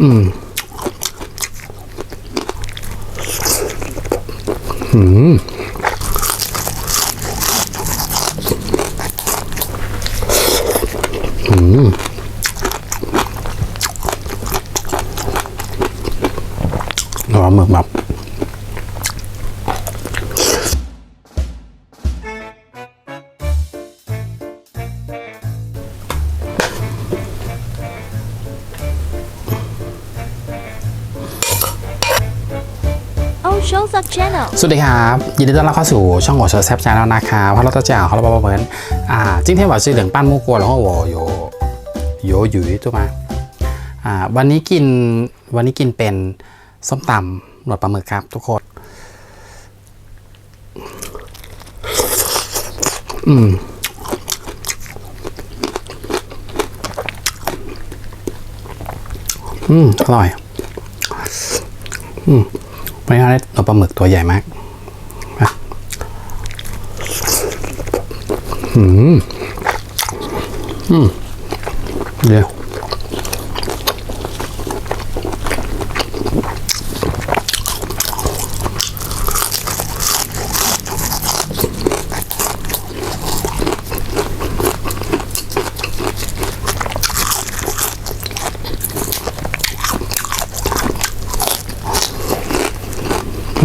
อืมอืมอืมรอหมึกแบบ 欧收 Sub Channel。 สวัสดีครับ ยินดีต้อนรับเข้าสู่ช่อง我说แซบชาแนลนะครับเพราะเราจะ讲好了宝宝们啊今天我是冷拌木锅然后我有有鱼对吗อ่าวันนี้กินวันนี้กินเป็นส้มตำหนวดปลาหมึกครับ ทุกคน อืม อืม อร่อย อืม ไม่งั้นได้ตัวปลาหมึกตัวใหญ่มากนะอืม อืม เดี๋ยว รอ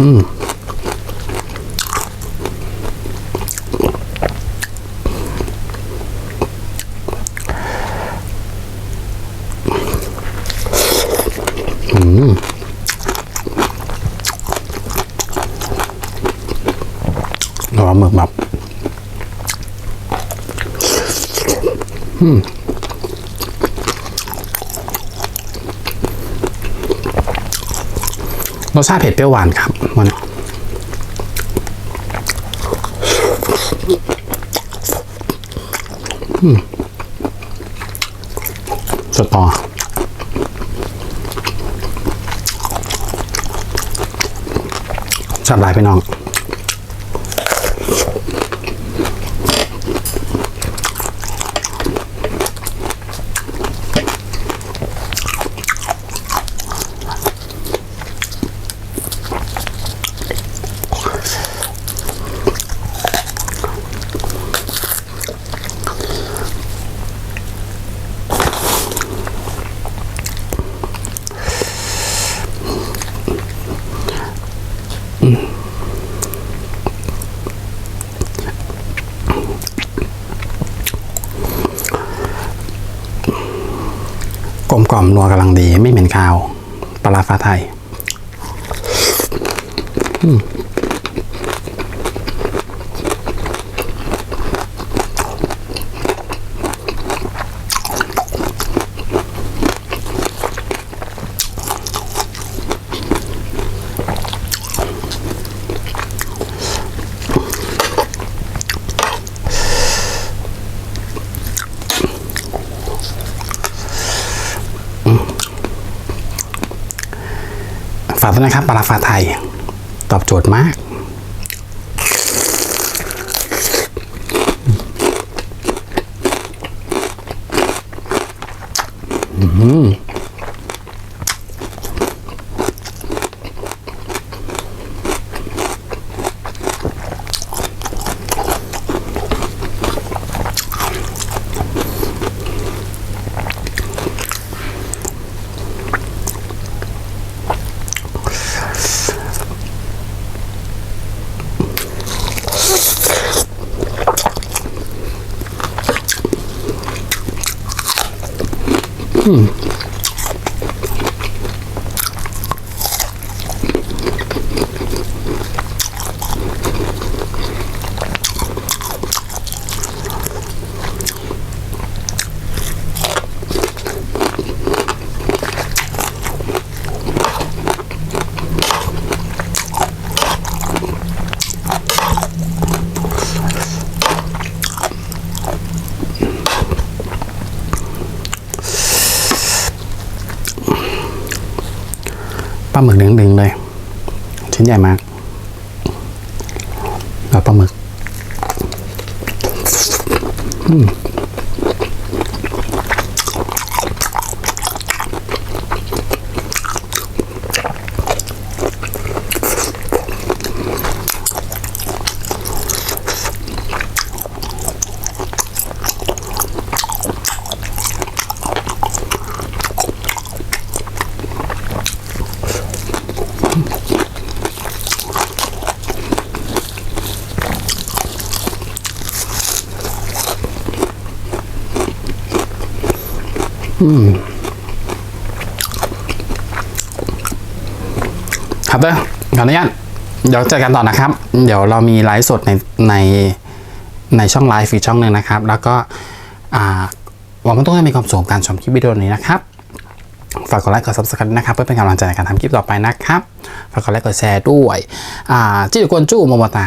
หมึกแบบอืม รสชาติเผ็ดเปรี้ยวหวานครับมันสตอสับลายไปน้อง ลมกล่อมนัวกำลังดี ไม่เหม็นคาว ปลาร้าฟ้าไทย ฝากด้วยนะครับปลาฝาฟ้าไทย ตอบโจทย์มาก 嗯。 ปลาหมึกดึงๆเลย ชิ้นใหญ่มากแล้วปลาหมึก ครับเด้อขออนุญาตเดี๋ยวเจอกันต่อนะครับ เดี๋ยวเรามีไลฟ์สดในในในช่องไลฟ์อีกช่องหนึ่งนะครับ แล้วก็อ่าหวังว่าทุกท่านมีความสุขกับการชมคลิปวิดีโอนี้นะครับ ฝากกดไลค์กด subscribe นะครับเพื่อเป็นกำลังใจในการทำคลิปต่อไปนะครับ ฝากกดไลค์กดแชร์ด้วย อ่าจิตกวนจู้โมโมตา